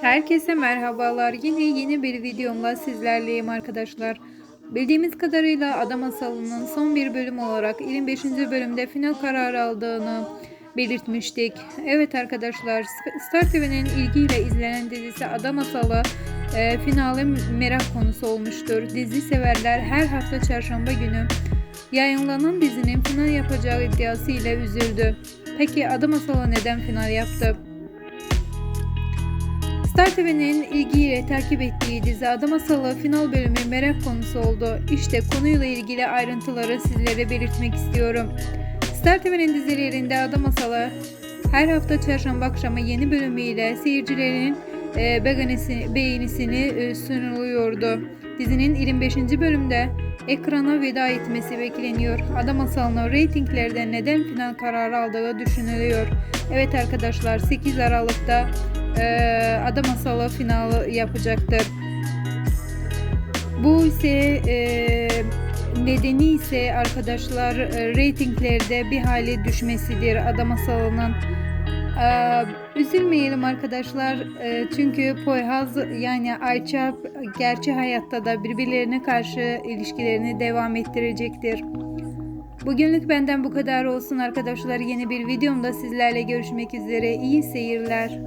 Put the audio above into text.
Herkese merhabalar. Yine yeni bir videomla sizlerleyim arkadaşlar. Bildiğimiz kadarıyla Ada Masalı'nın son bir bölüm olarak 25. bölümde final kararı aldığını belirtmiştik. Evet arkadaşlar Star TV'nin ilgiyle izlenen dizisi Ada Masalı e, finale merak konusu olmuştur. Dizi severler her hafta çarşamba günü yayınlanan dizinin final yapacağı iddiası ile üzüldü. Peki Ada Masalı neden final yaptı? Star TV'nin ilgiyle takip ettiği dizi Ada Masalı final bölümü merak konusu oldu. İşte konuyla ilgili ayrıntıları sizlere belirtmek istiyorum. Star TV'nin dizilerinde Ada Masalı her hafta çarşamba akşamı yeni bölümüyle seyircilerin e, beğenisi, beğenisini e, sunuluyordu. Dizinin 25. bölümde ekrana veda etmesi bekleniyor. Ada Masalı'nın reytinglerde neden final kararı aldığı düşünülüyor. Evet arkadaşlar 8 Aralık'ta Ada Masalı finali yapacaktır. Bu ise e, nedeni ise arkadaşlar e, reytinglerde bir hali düşmesidir Ada Masalı'nın. Ee, üzülmeyelim arkadaşlar Ee, çünkü Poyraz yani Ayça gerçek hayatta da birbirlerine karşı ilişkilerini devam ettirecektir. Bugünlük benden bu kadar olsun arkadaşlar. Yeni bir videomda sizlerle görüşmek üzere. İyi seyirler.